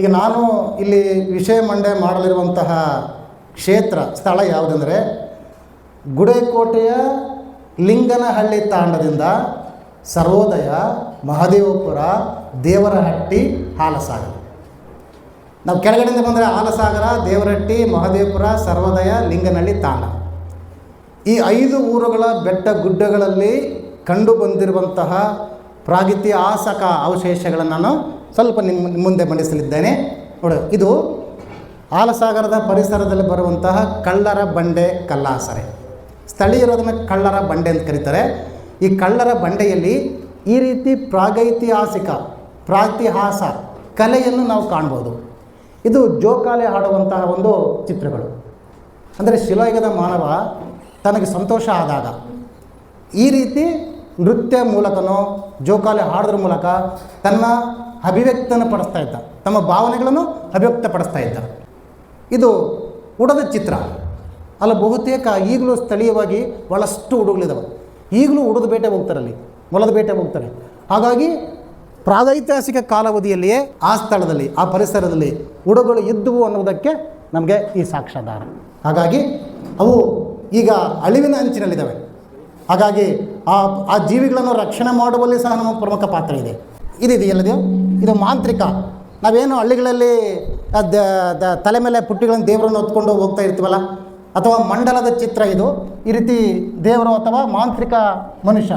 ಈಗ ನಾನು ಇಲ್ಲಿ ವಿಷಯ ಮಂಡನೆ ಮಾಡಲಿರುವಂತಹ ಕ್ಷೇತ್ರ, ಸ್ಥಳ ಯಾವುದೆಂದರೆ ಗುಡೇಕೋಟೆಯ ಲಿಂಗನಹಳ್ಳಿ ತಾಂಡದಿಂದ ಸರ್ವೋದಯ ಮಹದೇವಪುರ ದೇವರಹಟ್ಟಿ ಹಾಲಸಾಗರ. ನಾವು ಕೆಳಗಡೆಯಿಂದ ಬಂದರೆ ಹಾಲಸಾಗರ, ದೇವರಹಟ್ಟಿ, ಮಹದೇವಪುರ, ಸರ್ವೋದಯ, ಲಿಂಗನಹಳ್ಳಿ ತಾಂಡ. ಈ ಐದು ಊರುಗಳ ಬೆಟ್ಟ ಗುಡ್ಡಗಳಲ್ಲಿ ಕಂಡು ಬಂದಿರುವಂತಹ ಪ್ರಾಗಿತಿಹಾಸಕ ಅವಶೇಷಗಳನ್ನು ನಾನು ಸ್ವಲ್ಪ ನಿಮ್ಮ ಮುಂದೆ ಮಂಡಿಸಲಿದ್ದೇನೆ. ನೋಡು, ಇದು ಆಲಸಾಗರದ ಪರಿಸರದಲ್ಲಿ ಬರುವಂತಹ ಕಳ್ಳರ ಬಂಡೆ ಕಲ್ಲಾಸರೆ. ಸ್ಥಳೀಯರು ಅದನ್ನು ಕಳ್ಳರ ಬಂಡೆ ಅಂತ ಕರೀತಾರೆ. ಈ ಕಳ್ಳರ ಬಂಡೆಯಲ್ಲಿ ಈ ರೀತಿ ಪ್ರಾಗೈತಿಹಾಸಿಕ, ಪ್ರಾತಿಹಾಸ ಕಲೆಯನ್ನು ನಾವು ಕಾಣ್ಬೋದು. ಇದು ಜೋಕಾಲೆ ಆಡುವಂತಹ ಒಂದು ಚಿತ್ರಗಳು. ಅಂದರೆ ಶಿಲಾಯುಗದ ಮಾನವ ತನಗೆ ಸಂತೋಷ ಆದಾಗ ಈ ರೀತಿ ನೃತ್ಯ ಮೂಲಕನೋ, ಜೋಕಾಲೆ ಹಾಡೋದ್ರ ಮೂಲಕ ತನ್ನ ಅಭಿವ್ಯಕ್ತನ ಪಡಿಸ್ತಾ ಇದ್ದ. ತಮ್ಮ ಭಾವನೆಗಳನ್ನು ಅಭಿವ್ಯಕ್ತಪಡಿಸ್ತಾ ಇದ್ದ. ಇದು ಉಡದ ಚಿತ್ರ. ಅಲ್ಲ, ಬಹುತೇಕ ಈಗಲೂ ಸ್ಥಳೀಯವಾಗಿ ಭಾಳಷ್ಟು ಉಡುಗಳಿದ್ದಾವೆ ಈಗಲೂ ಉಡದ ಬೇಟೆ ಹೋಗ್ತಾರೆ ಅಲ್ಲಿ ಮೊಲದ ಬೇಟೆ ಹೋಗ್ತಾರೆ. ಹಾಗಾಗಿ ಪ್ರಾಗೈತಿಹಾಸಿಕ ಕಾಲಾವಧಿಯಲ್ಲಿಯೇ ಆ ಸ್ಥಳದಲ್ಲಿ, ಆ ಪರಿಸರದಲ್ಲಿ ಉಡುಗಳು ಇದ್ದುವು ಅನ್ನೋದಕ್ಕೆ ನಮಗೆ ಈ ಸಾಕ್ಷ್ಯಾಧಾರ. ಹಾಗಾಗಿ ಅವು ಈಗ ಅಳಿವಿನ ಅಂಚಿನಲ್ಲಿದ್ದಾವೆ ಹಾಗಾಗಿ ಆ ಆ ಜೀವಿಗಳನ್ನು ರಕ್ಷಣೆ ಮಾಡುವಲ್ಲಿ ಸಹ ನಮ್ಮ ಪ್ರಮುಖ ಪಾತ್ರ ಇದೆ. ಇದಿದೆಯಲ್ಲದೆ ಇದು ಮಾಂತ್ರಿಕ. ನಾವೇನು ಹಳ್ಳಿಗಳಲ್ಲಿ ದ- ದ- ತಲೆ ಮೇಲೆ ಪುಟ್ಟಿಗಳನ್ನು ದೇವರನ್ನು ಹೊತ್ಕೊಂಡು ಹೋಗ್ತಾ ಇರ್ತೀವಲ್ಲ? ಅಥವಾ ಮಂಡಲದ ಚಿತ್ರ ಇದು? ಈ ರೀತಿ ದೇವರು ಅಥವಾ ಮಾಂತ್ರಿಕ ಮನುಷ್ಯ.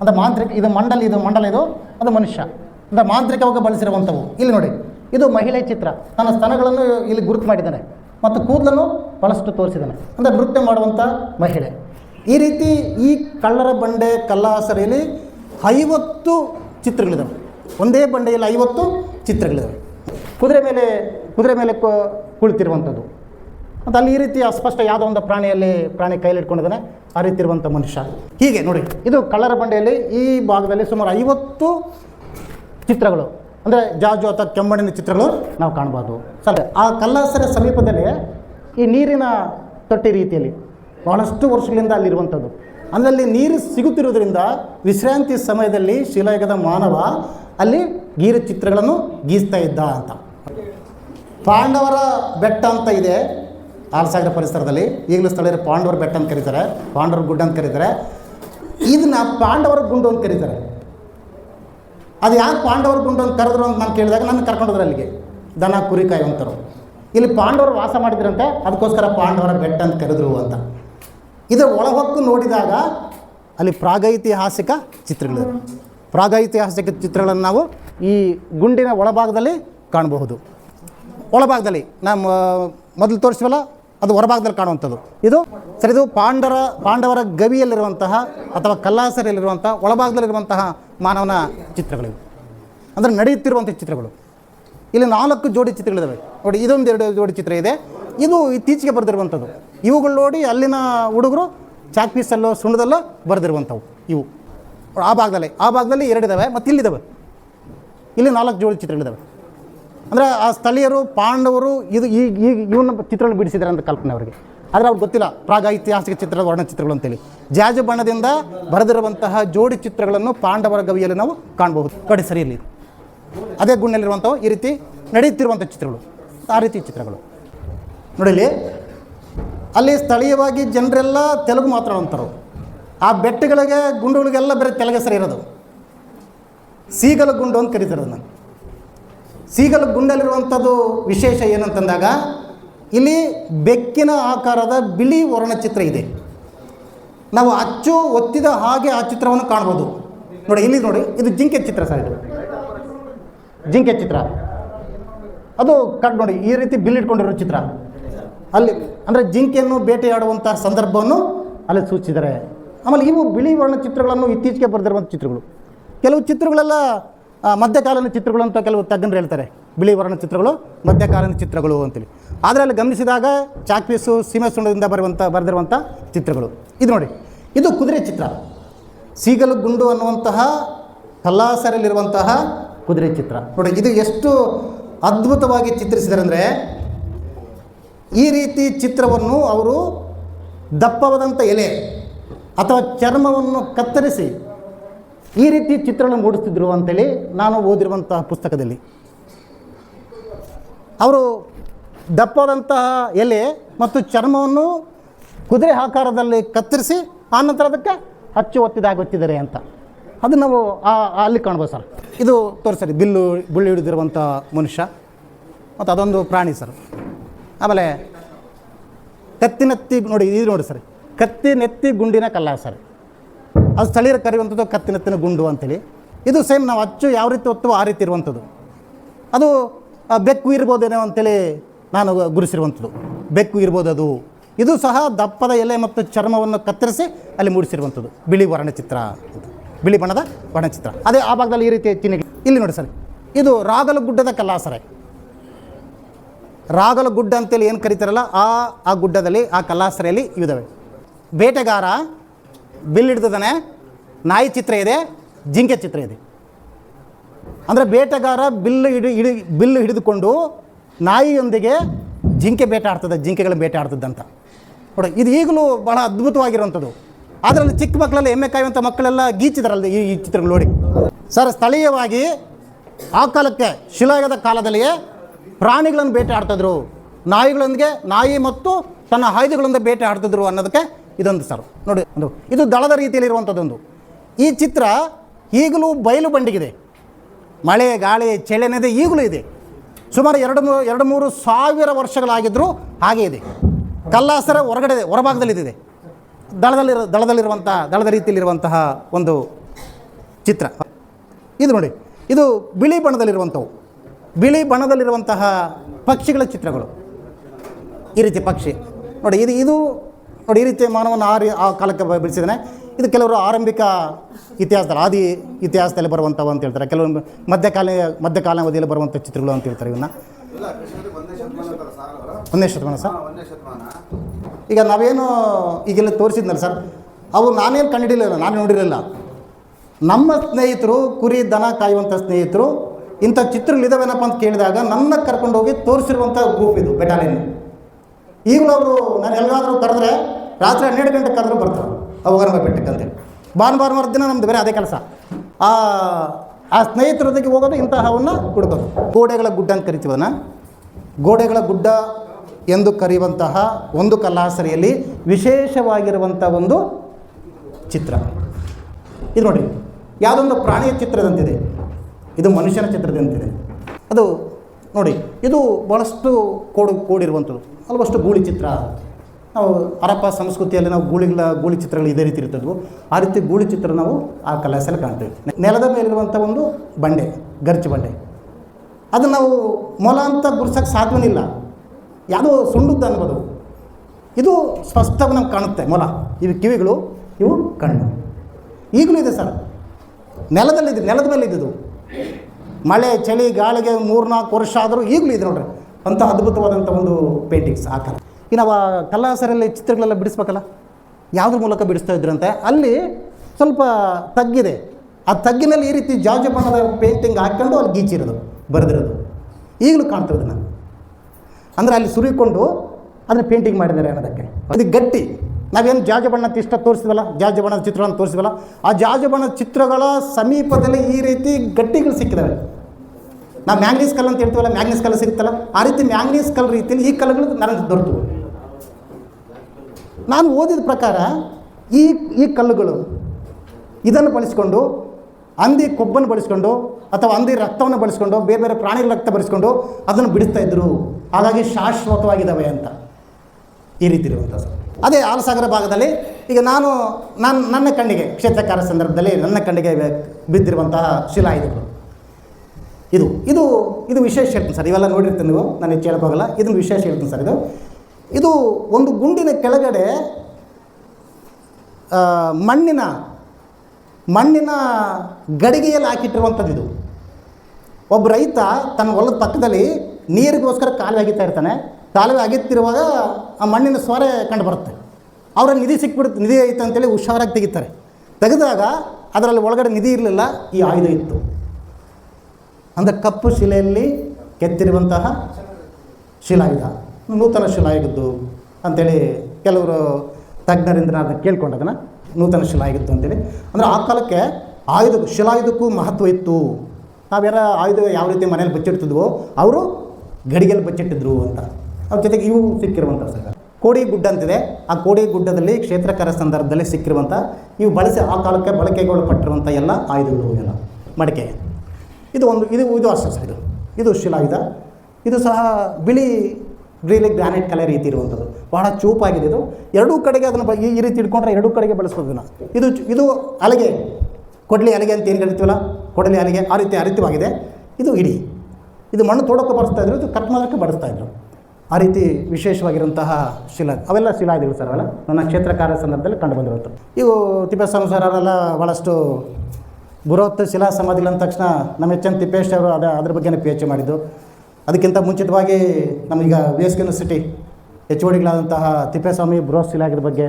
ಅಂದರೆ ಮಾಂತ್ರಿಕ, ಇದು ಮಂಡಲ ಇದು ಮಂಡಲ, ಇದು, ಅದು ಮನುಷ್ಯ. ಅಂದರೆ ಮಾಂತ್ರಿಕವಾಗಿ ಬಳಸಿರುವಂಥವು. ಇಲ್ಲಿ ನೋಡಿ, ಇದು ಮಹಿಳೆ ಚಿತ್ರ. ತನ್ನ ಸ್ತನಗಳನ್ನು ಇಲ್ಲಿ ಗುರುತು ಮಾಡಿದ್ದಾನೆ. ಮತ್ತು ಕೂದಲನ್ನು ಭಾಳಷ್ಟು ತೋರಿಸಿದ್ದಾನೆ. ಅಂದರೆ ನೃತ್ಯ ಮಾಡುವಂಥ ಮಹಿಳೆ. ಈ ರೀತಿ ಈ ಕಳ್ಳರ ಬಂಡೆ ಕಲ್ಲಾಸರೆಯಲ್ಲಿ ಐವತ್ತು ಚಿತ್ರಗಳಿದ್ದಾವೆ ಒಂದೇ ಬಂಡೆಯಲ್ಲಿ ಐವತ್ತು ಚಿತ್ರಗಳಿವೆ ಕುದುರೆ ಮೇಲೆ ಕುದುರೆ ಮೇಲೆ ಕುಳಿತಿರುವಂಥದ್ದು. ಮತ್ತು ಅಲ್ಲಿ ಈ ರೀತಿ ಅಸ್ಪಷ್ಟ ಯಾವುದೋ ಒಂದು ಪ್ರಾಣಿಯಲ್ಲಿ ಪ್ರಾಣಿ ಕೈಲಿಟ್ಕೊಂಡಿದ್ದಾನೆ, ಆ ರೀತಿ ಇರುವಂಥ ಮನುಷ್ಯ. ಹೀಗೆ ನೋಡಿ, ಇದು ಕಳ್ಳರ ಬಂಡೆಯಲ್ಲಿ ಈ ಭಾಗದಲ್ಲಿ ಸುಮಾರು ಐವತ್ತು ಚಿತ್ರಗಳು. ಅಂದರೆ ಜಾಜು ಅಥವಾ ಕೆಮ್ಮಣ್ಣಿನ ಚಿತ್ರಗಳು ನಾವು ಕಾಣ್ಬೋದು. ಸರಿ, ಆ ಕಲ್ಲಾಸರ ಸಮೀಪದಲ್ಲಿ ಈ ನೀರಿನ ತೊಟ್ಟಿ ರೀತಿಯಲ್ಲಿ ಬಹಳಷ್ಟು ವರ್ಷಗಳಿಂದ ಅಲ್ಲಿರುವಂಥದ್ದು. ಅಲ್ಲಲ್ಲಿ ನೀರು ಸಿಗುತ್ತಿರುವುದರಿಂದ ವಿಶ್ರಾಂತಿ ಸಮಯದಲ್ಲಿ ಶಿಲಾಯುಗದ ಮಾನವ ಅಲ್ಲಿ ಗೀರು ಚಿತ್ರಗಳನ್ನು ಗೀಸ್ತಾ ಇದ್ದ ಅಂತ. ಪಾಂಡವರ ಬೆಟ್ಟ ಅಂತ ಇದೆ ಆಲಸಾಗರ ಪರಿಸರದಲ್ಲಿ. ಈಗಲೂ ಸ್ಥಳೀಯರು ಪಾಂಡವರ ಬೆಟ್ಟ ಅಂತ ಕರೀತಾರೆ. ಪಾಂಡವರ ಗುಡ್ಡ ಅಂತ ಕರೀತಾರೆ. ಇದನ್ನ ಪಾಂಡವರ ಗುಂಡು ಅಂತ ಕರೀತಾರೆ. ಅದು ಯಾಕೆ ಪಾಂಡವರ ಗುಂಡು ಅಂತ ಕರೆದ್ರು ಅಂತ ನಾನು ಕೇಳಿದಾಗ ನನ್ನ ಕರ್ಕೊಂಡೋದ್ರು ಅಲ್ಲಿಗೆ. ದನ, ಕುರಿ ಅಂತರು. ಇಲ್ಲಿ ಪಾಂಡವರು ವಾಸ ಮಾಡಿದ್ರಂತೆ, ಅದಕ್ಕೋಸ್ಕರ ಪಾಂಡವರ ಬೆಟ್ಟ ಅಂತ ಕರೆದ್ರು ಅಂತ. ಇದರ ಒಳಹೊಕ್ಕು ನೋಡಿದಾಗ ಅಲ್ಲಿ ಪ್ರಾಗೈತಿಹಾಸಿಕ ಚಿತ್ರಗಳಿವೆ. ಪ್ರಾಗೈತಿಹಾಸಿಕ ಚಿತ್ರಗಳನ್ನು ನಾವು ಈ ಗುಂಡಿನ ಒಳಭಾಗದಲ್ಲಿ ಕಾಣಬಹುದು. ಒಳಭಾಗದಲ್ಲಿ ನಮ್ಮ ಮೊದಲು ತೋರಿಸಿವಲ್ಲ, ಅದು ಹೊರಭಾಗದಲ್ಲಿ ಕಾಣುವಂಥದ್ದು. ಇದು ಸರಿ ಇದು ಪಾಂಡವರ ಪಾಂಡವರ ಗವಿಯಲ್ಲಿರುವಂತಹ ಅಥವಾ ಕಲ್ಲಾಸರಿಯಲ್ಲಿರುವಂತಹ ಒಳಭಾಗದಲ್ಲಿರುವಂತಹ ಮಾನವನ ಚಿತ್ರಗಳಿವೆ. ಅಂದರೆ ನಡೆಯುತ್ತಿರುವಂಥ ಚಿತ್ರಗಳು. ಇಲ್ಲಿ ನಾಲ್ಕು ಜೋಡಿ ಚಿತ್ರಗಳಿದ್ದಾವೆ ನೋಡಿ, ಇದೊಂದು ಎರಡು ಜೋಡಿ ಚಿತ್ರ ಇದೆ. ಇದು ಇತ್ತೀಚೆಗೆ ಬರೆದಿರುವಂಥದ್ದು. ಇವುಗಳು ನೋಡಿ ಅಲ್ಲಿನ ಹುಡುಗರು ಚಾಕ್ ಪೀಸಲ್ಲೋ ಸುಣ್ಣದಲ್ಲೋ ಬರೆದಿರುವಂಥವು ಇವು. ಆ ಭಾಗದಲ್ಲಿ ಆ ಭಾಗದಲ್ಲಿ ಎರಡಿದ್ದಾವೆ ಮತ್ತು ಇಲ್ಲಿದ್ದಾವೆ ಇಲ್ಲಿ ನಾಲ್ಕು ಜೋಡಿ ಚಿತ್ರಗಳಿದ್ದಾವೆ ಅಂದರೆ ಆ ಸ್ಥಳೀಯರು, ಪಾಂಡವರು, ಇದು ಈಗ ಈಗ ಇವನ್ನ ಚಿತ್ರವನ್ನು ಬಿಡಿಸಿದ್ದಾರೆ ಅಂತ ಕಲ್ಪನೆ ಅವರಿಗೆ. ಆದರೆ ಅವ್ರಿಗೆ ಗೊತ್ತಿಲ್ಲ, ಪ್ರಾಗ ಐತಿಹಾಸಿಕ ಚಿತ್ರದ ವರ್ಣಚಿತ್ರಗಳು ಅಂತೇಳಿ. ಜಾಜ ಬಣ್ಣದಿಂದ ಬರೆದಿರುವಂತಹ ಜೋಡಿ ಚಿತ್ರಗಳನ್ನು ಪಾಂಡವರ ಗವಿಯಲ್ಲಿ ನಾವು ಕಾಣಬಹುದು ಕಡೆ ಸರಿಯಲ್ಲಿ ಅದೇ ಗುಣ್ಣಲ್ಲಿರುವಂಥ ಈ ರೀತಿ ನಡೆಯುತ್ತಿರುವಂಥ ಚಿತ್ರಗಳು. ಆ ರೀತಿ ಚಿತ್ರಗಳು. ನೋಡಿಲಿ ಅಲ್ಲಿ ಸ್ಥಳೀಯವಾಗಿ ಜನರೆಲ್ಲ ತೆಲುಗು ಮಾತಾಡುವಂಥವ್ರು. ಆ ಬೆಟ್ಟಗಳಿಗೆ ಗುಂಡುಗಳಿಗೆಲ್ಲ ಬೇರೆ ತೆಲಗಸರ ಇರೋದು. ಸೀಗಲ ಗುಂಡು ಅಂತ ಕರೀತಾರೆ ಅದನ್ನು. ಸೀಗಲ ಗುಂಡಲ್ಲಿರುವಂಥದ್ದು ವಿಶೇಷ ಏನಂತಂದಾಗ, ಇಲ್ಲಿ ಬೆಕ್ಕಿನ ಆಕಾರದ ಬಿಳಿ ವರ್ಣಚಿತ್ರ ಇದೆ. ನಾವು ಅಚ್ಚು ಒತ್ತಿದ ಹಾಗೆ ಆ ಚಿತ್ರವನ್ನು ಕಾಣ್ಬೋದು. ನೋಡಿ, ಇಲ್ಲಿ ನೋಡಿ, ಇದು ಜಿಂಕೆ ಚಿತ್ರ ಸರ್ ಇದು. ಜಿಂಕೆ ಚಿತ್ರ. ಅದು ಕಟ್ ನೋಡಿ, ಈ ರೀತಿ ಬಿಲ್ ಇಟ್ಕೊಂಡಿರೋ ಚಿತ್ರ. ಅಲ್ಲಿ, ಅಂದರೆ ಜಿಂಕೆಯನ್ನು ಬೇಟೆಯಾಡುವಂಥ ಸಂದರ್ಭವನ್ನು ಅಲ್ಲಿ ಸೂಚಿಸಿದ್ದಾರೆ. ಆಮೇಲೆ ಇವು ಬಿಳಿ ವರ್ಣ ಚಿತ್ರಗಳನ್ನು ಇತ್ತೀಚೆಗೆ ಬರೆದಿರುವಂಥ ಚಿತ್ರಗಳು. ಕೆಲವು ಚಿತ್ರಗಳೆಲ್ಲ ಮಧ್ಯಕಾಲೀನ ಚಿತ್ರಗಳು ಅಂತ ಕೆಲವು ತಜ್ಞರು ಹೇಳ್ತಾರೆ. ಬಿಳಿ ವರ್ಣ ಚಿತ್ರಗಳು ಮಧ್ಯಕಾಲೀನ ಚಿತ್ರಗಳು ಅಂತೇಳಿ. ಆದರೆ ಅಲ್ಲಿ ಗಮನಿಸಿದಾಗ ಚಾಕ್ಪೀಸು ಸೀಮೆ ಸುಣ್ಣದಿಂದ ಬರುವಂಥ, ಬರೆದಿರುವಂಥ ಚಿತ್ರಗಳು. ಇದು ನೋಡಿ, ಇದು ಕುದುರೆ ಚಿತ್ರ. ಸೀಗಲು ಗುಂಡು ಅನ್ನುವಂತಹ ಕಲ್ಲಾಸರಲ್ಲಿರುವಂತಹ ಕುದುರೆ ಚಿತ್ರ. ನೋಡಿ, ಇದು ಎಷ್ಟು ಅದ್ಭುತವಾಗಿ ಚಿತ್ರಿಸಿದ್ದಾರೆ ಅಂದರೆ ಈ ರೀತಿ ಚಿತ್ರವನ್ನು ಅವರು ದಪ್ಪವಾದಂಥ ಎಲೆ ಅಥವಾ ಚರ್ಮವನ್ನು ಕತ್ತರಿಸಿ ಈ ರೀತಿ ಚಿತ್ರಗಳನ್ನು ಮೂಡಿಸ್ತಿದ್ರು ಅಂತೇಳಿ ನಾನು ಓದಿರುವಂತಹ ಪುಸ್ತಕದಲ್ಲಿ. ಅವರು ದಪ್ಪದಂತಹ ಎಲೆ ಮತ್ತು ಚರ್ಮವನ್ನು ಕುದುರೆ ಆಕಾರದಲ್ಲಿ ಕತ್ತರಿಸಿ ಆನಂತರ ಅದಕ್ಕೆ ಹಚ್ಚು ಒತ್ತಿದಾಗ ಒತ್ತಿದ್ದಾರೆ ಅಂತ. ಅದು ನಾವು ಅಲ್ಲಿ ಕಾಣ್ಬೋದು ಸರ್. ಇದು ತೋರಿಸರಿ, ಬಿಲ್ಲು ಬುಳ್ಳಿ ಹಿಡಿದಿರುವಂಥ ಮನುಷ್ಯ ಮತ್ತು ಅದೊಂದು ಪ್ರಾಣಿ ಸರ್. ಆಮೇಲೆ ಕತ್ತಿನತ್ತಿ ನೋಡಿ, ಇದು ನೋಡಿ ಸರ್. ಕತ್ತಿನೆತ್ತಿ ಗುಂಡಿನ ಕಲ್ಲ ಅದು ಸ್ಥಳೀಯರು ಕರೆಯುವಂಥದ್ದು ಕತ್ತಿನೆತ್ತಿನ ಗುಂಡು ಅಂತೇಳಿ. ಇದು ಸೇಮ್ ನಾವು ಅಚ್ಚು ಯಾವ ರೀತಿ ಒತ್ತುವ ಆ ರೀತಿ ಇರುವಂಥದ್ದು. ಅದು ಬೆಕ್ಕು ಇರ್ಬೋದೇನೋ ಅಂತೇಳಿ ನಾನು ಗುರುಸಿರುವಂಥದ್ದು ಬೆಕ್ಕು ಇರ್ಬೋದು ಅದು ಇದು ಸಹ ದಪ್ಪದ ಎಲೆ ಮತ್ತು ಚರ್ಮವನ್ನು ಕತ್ತರಿಸಿ ಅಲ್ಲಿ ಮೂಡಿಸಿರುವಂಥದ್ದು. ಬಿಳಿ ವರ್ಣಚಿತ್ರ. ಬಿಳಿ ಬಣ್ಣದ ವರ್ಣಚಿತ್ರ. ಅದೇ ಆ ಭಾಗದಲ್ಲಿ ಈ ರೀತಿ ಚಿಹ್ನೆ ಇಲ್ಲಿ ನೋಡಿ ಸರ್. ಇದು ರಾಗಲಗುಡ್ಡದ ಕಲ್ಲಾಸರೆ ರಾಗಲ ಗುಡ್ಡ ಅಂತೇಳಿ ಏನು ಕರೀತಾರಲ್ಲ, ಆ ಆ ಗುಡ್ಡದಲ್ಲಿ, ಆ ಕಲ್ಲಾಸರೆಯಲ್ಲಿ ಇದ್ದಾವೆ ಬೇಟೆಗಾರ ಬಿಲ್ ಹಿಡ್ದಿದ್ದಾನೆ, ನಾಯಿ ಚಿತ್ರ ಇದೆ, ಜಿಂಕೆ ಚಿತ್ರ ಇದೆ. ಅಂದರೆ ಬೇಟೆಗಾರ ಬಿಲ್ಲು ಹಿಡಿ ಹಿಡಿ ಬಿಲ್ಲು ಹಿಡಿದುಕೊಂಡು ನಾಯಿಯೊಂದಿಗೆ ಜಿಂಕೆ ಬೇಟೆ ಆಡ್ತದೆ ಜಿಂಕೆಗಳ ಬೇಟೆ ಆಡ್ತದಂತ ನೋಡಿ, ಇದು ಈಗಲೂ ಬಹಳ ಅದ್ಭುತವಾಗಿರುವಂಥದ್ದು. ಅದರಲ್ಲಿ ಚಿಕ್ಕ ಮಕ್ಕಳಲ್ಲಿ ಎಮ್ಮೆ ಕಾಯುವಂಥ ಮಕ್ಕಳೆಲ್ಲ ಗೀಚಿದಾರಲ್ಲ ಈ ಈ ಚಿತ್ರಗಳು ನೋಡಿ. ಸರ್, ಸ್ಥಳೀಯವಾಗಿ ಆ ಕಾಲಕ್ಕೆ, ಶಿಲಾಯುಗದ ಕಾಲದಲ್ಲಿಯೇ ಪ್ರಾಣಿಗಳನ್ನು ಬೇಟೆ ಆಡ್ತಿದ್ರು ನಾಯಿಗಳೊಂದಿಗೆ ನಾಯಿ ಮತ್ತು ತನ್ನ ಆಯುಧಗಳಿಂದ ಬೇಟೆ ಆಡ್ತಿದ್ರು ಅನ್ನೋದಕ್ಕೆ ಇದೊಂದು ಸರ್. ನೋಡಿ ಒಂದು. ಇದು ದಳದ ರೀತಿಯಲ್ಲಿರುವಂಥದ್ದೊಂದು ಈ ಚಿತ್ರ ಈಗಲೂ ಬಯಲು ಬಂಡಿಗಿದೆ. ಮಳೆ ಗಾಳಿ ಚಳಿ ಅನ್ನೋದು ಈಗಲೂ ಇದೆ. ಸುಮಾರು ಎರಡು ಮೂರು ಎರಡು ಮೂರು ಸಾವಿರ ವರ್ಷಗಳಾಗಿದ್ದರೂ ಹಾಗೆ ಇದೆ. ಕಲ್ಲಾಸರ ಹೊರಗಡೆ ಇದೆ, ಹೊರಭಾಗದಲ್ಲಿ ಇದಿದೆ ದಳದಲ್ಲಿರೋ ದಳದಲ್ಲಿರುವಂತಹ ದಳದ ರೀತಿಯಲ್ಲಿರುವಂತಹ ಒಂದು ಚಿತ್ರ. ಇದು ನೋಡಿ ಇದು ಬಿಳಿ ಬಣ್ಣದಲ್ಲಿರುವಂಥವು. ಬಿಳಿ ಬಣ್ಣದಲ್ಲಿರುವಂತಹ ಪಕ್ಷಿಗಳ ಚಿತ್ರಗಳು. ಈ ರೀತಿ ಪಕ್ಷಿ. ನೋಡಿ ಇದು ಇದು ನೋಡಿ ಈ ರೀತಿ ಮಾನವನ ಆ ಆ ಕಾಲಕ್ಕೆ ಬೆಳೆಸಿದ್ದಾನೆ ಇದು ಕೆಲವರು ಆರಂಭಿಕ ಇತಿಹಾಸದಲ್ಲಿ, ಆದಿ ಇತಿಹಾಸದಲ್ಲಿ ಬರುವಂಥವು ಅಂತ ಹೇಳ್ತಾರೆ. ಕೆಲವೊಂದು ಮಧ್ಯಕಾಲ ಮಧ್ಯಕಾಲಾವಧಿಯಲ್ಲಿ ಬರುವಂಥ ಚಿತ್ರಗಳು ಅಂತ ಹೇಳ್ತಾರೆ ಇವನ್ನ ಒಂದೇ ಶತಮಾನ ಸಾರ್. ಈಗ ನಾವೇನು ಈಗೆಲ್ಲ ತೋರಿಸಿದ್ನಲ್ಲ ಸರ್, ಅವು ನಾನೇನು ಕಂಡಿಡಿಲಿಲ್ಲ, ನಾನು ನೋಡಿರಲಿಲ್ಲ. ನಮ್ಮ ಸ್ನೇಹಿತರು, ಕುರಿ, ದನ ಕಾಯುವಂಥ ಸ್ನೇಹಿತರು, ಇಂಥ ಚಿತ್ರಗಳಿದಾವೇನಪ್ಪ ಅಂತ ಕೇಳಿದಾಗ ನನ್ನ ಕರ್ಕೊಂಡೋಗಿ ತೋರಿಸಿರುವಂಥ ಗ್ರೂಪ್ ಇದು ಬೆಟಾಲಿಯನ್ ಈಗಲೂ ಅವರು ನಾನು ಎಲ್ಲಾದರೂ ಕರೆದ್ರೆ ರಾತ್ರಿ ಹನ್ನೆರಡು ಗಂಟೆ ಕರೆದ್ರು ಬರ್ತಾರೆ. ಅವಾಗ ಬೆಟ್ಟಕ್ಕೆ ಅಂತೇಳಿ ಭಾನುವಾರ ದಿನ ನಮ್ದು ಬೇರೆ ಅದೇ ಕೆಲಸ. ಆ ಆ ಸ್ನೇಹಿತರೊಂದಿಗೆ ಹೋಗೋದು, ಇಂತಹವನ್ನ ಹುಡುಕೋದು. ಗೋಡೆಗಳ ಗುಡ್ಡ ಅಂತ ಕರಿತೀವಿ ಅದನ್ನ. ಗೋಡೆಗಳ ಗುಡ್ಡ ಎಂದು ಕರೆಯುವಂತಹ ಒಂದು ಕಲಾಸರಿಯಲ್ಲಿ ವಿಶೇಷವಾಗಿರುವಂಥ ಒಂದು ಚಿತ್ರ. ಇದು ನೋಡಿ ಯಾವುದೊಂದು ಪ್ರಾಣಿಯ ಚಿತ್ರದಂತಿದೆ. ಇದು ಮನುಷ್ಯನ ಚಿತ್ರದಂತಿದೆ. ಅದು, ನೋಡಿ, ಇದು ಭಾಳಷ್ಟು ಕೋಡು, ಕೂಡಿರುವಂಥದ್ದು. ಅಲ್ವಷ್ಟು ಗೂಳಿ ಚಿತ್ರ. ನಾವು ಹರಪ್ಪ ಸಂಸ್ಕೃತಿಯಲ್ಲಿ ನಾವು ಗೂಳಿಗಳ ಗೂಳಿ ಚಿತ್ರಗಳು ಇದೇ ರೀತಿ ಇರ್ತದ್ವು. ಆ ರೀತಿ ಗೂಳಿ ಚಿತ್ರ ನಾವು ಆ ಕಲಾಸಲ್ಲಿ ಕಾಣ್ತೇವೆ ನೆಲದ ಮೇಲಿರುವಂಥ ಒಂದು ಬಂಡೆ ಗರ್ಚು ಬಂಡೆ. ಅದು ನಾವು ಮೊಲ ಅಂತ ಗುರ್ಸೋಕ್ಕೆ ಸಾಧ್ಯವಿಲ್ಲ ಯಾವುದೋ ಸುಂಡುದ್ದ ಅನ್ಬೋದು. ಇದು ಸ್ಪಷ್ಟವಾಗಿ ನಮ್ಗೆ ಕಾಣುತ್ತೆ ಮೊಲ. ಇವು ಕಿವಿಗಳು, ಇವು ಕಣ್ಣು. ಈಗಲೂ ಇದೆ ಸರ್. ನೆಲದಲ್ಲಿದೆ ನೆಲದ ಮೇಲೆ ಇದ್ದಿದ್ದು. ಮಳೆ, ಚಳಿ, ಗಾಳಿಗೆ ಮೂರ್ನಾಲ್ಕು ವರ್ಷ ಆದರೂ ಈಗಲೂ ಇದೆ ನೋಡ್ರಿ. ಅಂಥ ಅದ್ಭುತವಾದಂಥ ಒಂದು ಪೇಂಟಿಂಗ್ಸ್ ಆ ಕಾಲ ನಾವು ಆ ಕಲಾಸರಲ್ಲಿ ಚಿತ್ರಗಳೆಲ್ಲ ಬಿಡಿಸ್ಬೇಕಲ್ಲ? ಯಾವುದ್ರ ಮೂಲಕ ಬಿಡಿಸ್ತಾ ಇದ್ರಂತೆ? ಅಲ್ಲಿ ಸ್ವಲ್ಪ ತಗ್ಗಿದೆ. ಆ ತಗ್ಗಿನಲ್ಲಿ ಈ ರೀತಿ ಜಾಜ ಬಣ್ಣದ ಪೇಂಟಿಂಗ್ ಹಾಕ್ಕೊಂಡು ಅಲ್ಲಿ ಗೀಚಿರೋದು, ಬರೆದಿರೋದು. ಈಗಲೂ ಕಾಣ್ತಿರೋದು ನಾನು ಅಂದರೆ ಅಲ್ಲಿ ಸುರಿಕೊಂಡು ಅದನ್ನು ಪೇಂಟಿಂಗ್ ಮಾಡಿದ್ದಾರೆ ಅನ್ನೋದಕ್ಕೆ. ಅದು ಗಟ್ಟಿ. ನಾವೇನು ಜಾಜ ಬಣ್ಣದ ಇಷ್ಟ ತೋರಿಸಿದ್ವಲ್ಲ? ಜಾಜ ಬಣ್ಣದ ಚಿತ್ರಗಳನ್ನು ತೋರಿಸಿದ್ವಲ್ಲ? ಆ ಜಾಜ ಬಣ್ಣದ ಚಿತ್ರಗಳ ಸಮೀಪದಲ್ಲಿ ಈ ರೀತಿ ಗಟ್ಟಿಗಳು ಸಿಕ್ಕಿದಾವೆ. ನಾವು ಮ್ಯಾಂಗ್ನೀಸ್ ಕಲ್ ಅಂತ ಹೇಳ್ತೀವಲ್ಲ, ಮ್ಯಾಂಗ್ನೀಸ್ ಕಲ್ ಸಿಗುತ್ತಲ್ಲ? ಆ ರೀತಿ ಮ್ಯಾಂಗ್ನೀಸ್ ಕಲ್ ರೀತಿಯಲ್ಲಿ ಈ ಕಲ್ಲುಗಳು ನನಗೆ ದೊರೆತು ನಾನು ಓದಿದ ಪ್ರಕಾರ ಈ ಈ ಕಲ್ಲುಗಳು ಇದನ್ನು ಬಳಸ್ಕೊಂಡು, ಹಂದಿ ಕೊಬ್ಬನ್ನು ಬಳಸ್ಕೊಂಡು, ಅಥವಾ ಹಂದಿ ರಕ್ತವನ್ನು ಬಳಸ್ಕೊಂಡು, ಬೇರೆ ಬೇರೆ ಪ್ರಾಣಿಗಳ ರಕ್ತ ಬಳಸ್ಕೊಂಡು ಅದನ್ನು ಬಿಡಿಸ್ತಾ ಇದ್ರು. ಹಾಗಾಗಿ ಶಾಶ್ವತವಾಗಿದ್ದಾವೆ ಅಂತ ಈ ರೀತಿ ಇರುವಂಥ ಅದೇ ಆಲಸಾಗರ ಭಾಗದಲ್ಲಿ ಈಗ ನಾನು ನಾನು, ನನ್ನ ಕಣ್ಣಿಗೆ, ಕ್ಷೇತ್ರಕಾರ ಸಂದರ್ಭದಲ್ಲಿ ನನ್ನ ಕಣ್ಣಿಗೆ ಬಿದ್ದಿರುವಂತಹ ಶಿಲಾ ಇದು. ಇದು ಇದು ವಿಶೇಷ ಹೇಳ್ತೀನಿ ಸರ್. ಇವೆಲ್ಲ ನೋಡಿರ್ತೀನಿ ನೀವು. ನಾನು ಹೆಚ್ಚು ಹೇಳೋಕ್ಕಾಗಲ್ಲ. ಇದನ್ನು ವಿಶೇಷ ಹೇಳ್ತೀನಿ ಸರ್ ಇದು. ಇದು ಒಂದು ಗುಂಡಿನ ಕೆಳಗಡೆ ಮಣ್ಣಿನ ಮಣ್ಣಿನ ಗಡಿಗೆಯಲ್ಲಿ ಹಾಕಿಟ್ಟಿರುವಂಥದ್ದು ಇದು. ಒಬ್ಬ ರೈತ ತನ್ನ ಹೊಲದ ಪಕ್ಕದಲ್ಲಿ ನೀರಿಗೋಸ್ಕರ ಕಾಲುವೆ ಅಗಿತಾ ಇರ್ತಾನೆ. ಕಾಲುವೆ ಆಗಿತ್ತಿರುವಾಗ ಆ ಮಣ್ಣಿನ ಸ್ವರೆ ಕಂಡು ಬರುತ್ತೆ. ಅವರ ನಿಧಿ ಸಿಕ್ಬಿಡುತ್ತೆ, ನಿಧಿ ಐತೆ ಅಂತೇಳಿ ಹುಷಾರಾಗಿ ತೆಗಿತಾರೆ. ತೆಗೆದಾಗ ಅದರಲ್ಲಿ ಒಳಗಡೆ ನಿಧಿ ಇರಲಿಲ್ಲ, ಈ ಆಯುಧ ಇತ್ತು. ಅಂದರೆ ಕಪ್ಪು ಶಿಲೆಯಲ್ಲಿ ಕೆತ್ತಿರುವಂತಹ ಶಿಲಾಯುಧ. ನೂತನ ಶಿಲಾಯುಗದ್ದು ಅಂಥೇಳಿ ಕೆಲವರು ತಜ್ಞರಿಂದ ನಾನು ಅದನ್ನ ಕೇಳ್ಕೊಂಡೆ ಅದನ್ನು ನೂತನ ಶಿಲಾಯುಗದ್ದು ಅಂತೇಳಿ. ಅಂದರೆ ಆ ಕಾಲಕ್ಕೆ ಆಯುಧ ಶಿಲಾಯುಧಕ್ಕೂ ಮಹತ್ವ ಇತ್ತು. ನಾವೆಲ್ಲ ಆಯುಧ ಯಾವ ರೀತಿ ಮನೇಲಿ ಬಚ್ಚಿಡ್ತಿದ್ವೋ ಅವರು ಗಡಿಗೆಯಲ್ಲಿ ಬಚ್ಚಿಟ್ಟಿದ್ರು ಅಂತ. ಅವ್ರ ಜೊತೆಗೆ ಇವು ಸಿಕ್ಕಿರುವಂಥ ಸರ್ ಕೋಡಿ ಗುಡ್ಡ ಅಂತಿದೆ. ಆ ಕೋಡಿ ಗುಡ್ಡದಲ್ಲಿ ಕ್ಷೇತ್ರಕರ ಸಂದರ್ಭದಲ್ಲಿ ಸಿಕ್ಕಿರುವಂಥ ಇವು ಬಳಸಿ ಆ ಕಾಲಕ್ಕೆ ಬಳಕೆಗೊಳಪಟ್ಟಿರುವಂಥ ಎಲ್ಲ ಆಯುಧಗಳು ಎಲ್ಲ ಮಡಿಕೆ. ಇದು ಒಂದು, ಇದು ಇದು ಅಷ್ಟೇ ಸರ್ ಇದು. ಇದು ಶಿಲಾಯುಧ. ಇದು ಸಹ ಬಿಳಿ ಗ್ರೀಲಿ ಗ್ರಾನೈಟ್ ಕಲರ್ ರೀತಿ ಇರುವಂಥದ್ದು. ಬಹಳ ಚೂಪಾಗಿದೆ ಇದು. ಎರಡೂ ಕಡೆಗೆ ಅದನ್ನು ಈ ರೀತಿ ಇಟ್ಕೊಂಡ್ರೆ ಎರಡೂ ಕಡೆಗೆ ಬಳಸ್ಬೋದು ನಾವು ಇದು ಇದು ಅಲಗೆ, ಕೊಡಲಿ ಅಲೆಗೆ ಅಂತ ಏನು ಕರಿತೀವಲ್ಲ ಕೊಡಲಿ ಅಲೆಗೆ ಆ ರೀತಿ ಅರಿತ್ಯವಾಗಿದೆ ಇದು ಇಡೀ. ಇದು ಮಣ್ಣು ತೋಡೋಕ್ಕೆ ಬಳಸ್ತಾ ಇದ್ರು, ಇದು ಕಟ್ ಮಾಡೋಕ್ಕೆ ಬಳಸ್ತಾ ಇದ್ರು. ಆ ರೀತಿ ವಿಶೇಷವಾಗಿರುವಂತಹ ಶಿಲಾ, ಅವೆಲ್ಲ ಶಿಲಾದಿಗಳು ಸರ್ ಅವೆಲ್ಲ. ನನ್ನ ಕ್ಷೇತ್ರ ಕಾರ್ಯ ಸಂದರ್ಭದಲ್ಲಿ ಕಂಡು ಬಂದಿರುತ್ತೆ ಇವು ತಿಪ್ಪೇಸ್ವಾಮಿ ಸರ್ ಅವರೆಲ್ಲ ಭಾಳಷ್ಟು ಬೃಹತ್ ಶಿಲಾ ಸಮಾಧಿಗಳಂದ ತಕ್ಷಣ ನಮ್ಮ ಎಚ್ ಎನ್ ತಿಪ್ಪೇಶ್ ಅವರು ಅದ ಅದ್ರ ಬಗ್ಗೆನೇ ಪಿ ಎಚ್ ಮಾಡಿದ್ದು. ಅದಕ್ಕಿಂತ ಮುಂಚಿತವಾಗಿ ನಮಗೀಗ ವಿ ಎಸ್ ಯೂನಿವರ್ಸಿಟಿ ಎಚ್ ಒಡಿಗಳಾದಂತಹ ತಿಪ್ಪೇಸ್ವಾಮಿ ಬೃಹತ್ ಶಿಲಾಗಿದ ಬಗ್ಗೆ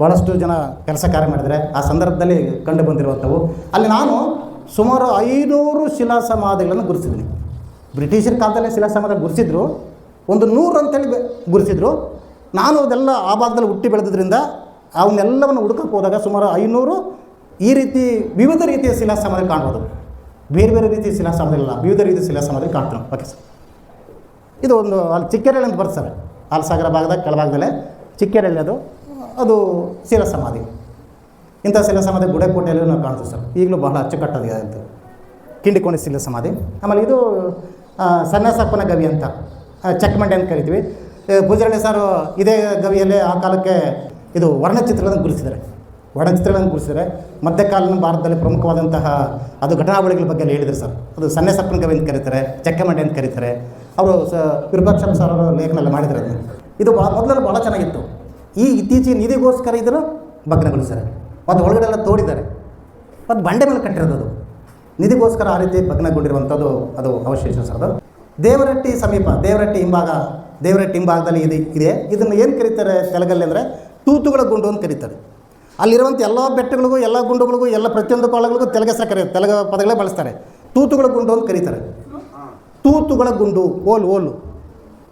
ಭಾಳಷ್ಟು ಜನ ಕೆಲಸ ಕಾರ್ಯ ಮಾಡಿದರೆ ಆ ಸಂದರ್ಭದಲ್ಲಿ ಕಂಡು ಬಂದಿರುವಂಥವು. ಅಲ್ಲಿ ನಾನು ಸುಮಾರು ಐನೂರು ಶಿಲಾ ಸಮಾಧಿಗಳನ್ನು ಗುರುತಿಸಿದ್ದೀನಿ. ಬ್ರಿಟಿಷರ ಕಾಲದಲ್ಲೇ ಶಿಲಾ ಸಮಾಧಿ ಗುರುತಿಸಿದ್ರು. ಒಂದು ನೂರು ಅಂತೇಳಿ ಗುರುತಿಸಿದ್ರು. ನಾನು ಅದೆಲ್ಲ ಆ ಭಾಗದಲ್ಲಿ ಹುಟ್ಟಿ ಬೆಳೆದ್ರಿಂದ ಅವನ್ನೆಲ್ಲವನ್ನು ಹುಡುಕಕ್ಕೆ ಹೋದಾಗ ಸುಮಾರು ಐನೂರು ಈ ರೀತಿ ವಿವಿಧ ರೀತಿಯ ಶಿಲಾ ಸಮಾಧಿ ಕಾಣ್ಬೋದು. ಬೇರೆ ಬೇರೆ ರೀತಿಯ ಶಿಲಾ ಸಮಾಧಿಗಳಲ್ಲ ವಿವಿಧ ರೀತಿಯ ಶಿಲಾ ಸಮಾಧಿ ಕಾಣ್ತಾನೆ ಓಕೆ ಸರ್ ಇದು ಒಂದು, ಅಲ್ಲಿ ಚಿಕ್ಕೆರೆಯಲ್ಲಿ ಅಂತ ಬರ್ತದೆ ಸರ್. ಸಾಗರ ಭಾಗದಾಗ ಕೆಳಭಾಗದಲ್ಲೇ ಚಿಕ್ಕೆರೆಯಲ್ಲಿ ಅದು ಅದು ಶಿಲಾಸಮಾಧಿ. ಇಂಥ ಶಿಲಾಸಮಾಧಿ ಗುಡೆಕೋಟೆಯಲ್ಲೂ ನಾವು ಕಾಣ್ತೀವಿ ಸರ್. ಈಗಲೂ ಬಹಳ ಅಚ್ಚುಕಟ್ಟಾಗಿದೆ ಇದು ಕಿಂಡಿಕೋಣಿ ಶಿಲಾಸಮಾಧಿ. ಆಮೇಲೆ ಇದು ಸನ್ಯಾಸಪ್ಪನ ಗವಿ ಅಂತ ಚಕ್ಮಂಡೆ ಅಂತ ಕರಿತೀವಿ. ಭುಜರಳ್ಳಿ ಸರ್ ಇದೇ ಗವಿಯಲ್ಲೇ ಆ ಕಾಲಕ್ಕೆ ಇದು ವರ್ಣಚಿತ್ರಗಳನ್ನು ಗುರುತಿಸಿದ್ದಾರೆ. ವರ್ಣಚಿತ್ರಗಳನ್ನು ಕೂಡಿಸಿದರೆ ಮಧ್ಯಕಾಲೀನ ಭಾರತದಲ್ಲಿ ಪ್ರಮುಖವಾದಂತಹ ಅದು ಘಟನಾವಳಿಗಳ ಬಗ್ಗೆ ಹೇಳಿದ್ರು ಸರ್. ಅದು ಸನ್ಯಾಸಪ್ಪನ ಕವಿ ಅಂತ ಕರೀತಾರೆ, ಚಕ್ಕಮಂಡೆ ಅಂತ ಕರೀತಾರೆ. ಅವರು ಸ ವಿರೂಪಾಕ್ಷಪ್ಪ ಸರ್ ಅವರ ಲೇಖನಲ್ಲಿ ಮಾಡಿದ್ದಾರೆ ಅದು ಇದು ಭಾಳ ಮೊದಲೆಲ್ಲ ಭಾಳ ಚೆನ್ನಾಗಿತ್ತು. ಈ ಇತ್ತೀಚಿನ ನಿಧಿಗೋಸ್ಕರ ಇದನ್ನು ಭಗ್ನಗೊಳಿಸ್ತಾರೆ ಮತ್ತು ಒಳಗಡೆ ಎಲ್ಲ ತೋಡಿದ್ದಾರೆ. ಮತ್ತು ಬಂಡೆ ಮೇಲೆ ಕಟ್ಟಿರೋದು ಅದು. ನಿಧಿಗೋಸ್ಕರ ಆ ರೀತಿ ಭಗ್ನಗೊಂಡಿರುವಂಥದ್ದು ಅದು ಅವಶೇಷ ಸರ್ ಅದು. ದೇವರಟ್ಟಿ ಸಮೀಪ, ದೇವರಟ್ಟಿ ಹಿಂಭಾಗ, ದೇವರಟ್ಟಿ ಹಿಂಭಾಗದಲ್ಲಿ ಇದೆ ಇದೆ. ಇದನ್ನು ಏನು ಕರೀತಾರೆ ತೆಲಗಲ್ಲಿ ಅಂದರೆ ತೂತುಗಳ ಗುಂಡು ಅಂತ ಕರೀತಾರೆ. ಅಲ್ಲಿರುವಂಥ ಎಲ್ಲ ಬೆಟ್ಟಗಳಿಗೂ, ಎಲ್ಲ ಗುಂಡುಗಳಿಗೂ, ಎಲ್ಲ ಪ್ರತಿಯೊಂದು ಕಾಲಗಳಿಗೂ ತೆಲಗಸ ಕರೆ ತೆಲಗ ಪದಗಳೇ ಬಳಸ್ತಾರೆ. ತೂತುಗಳ ಗುಂಡು ಅಂತ ಕರೀತಾರೆ. ತೂತುಗಳ ಗುಂಡು, ಓಲ್, ಓಲು.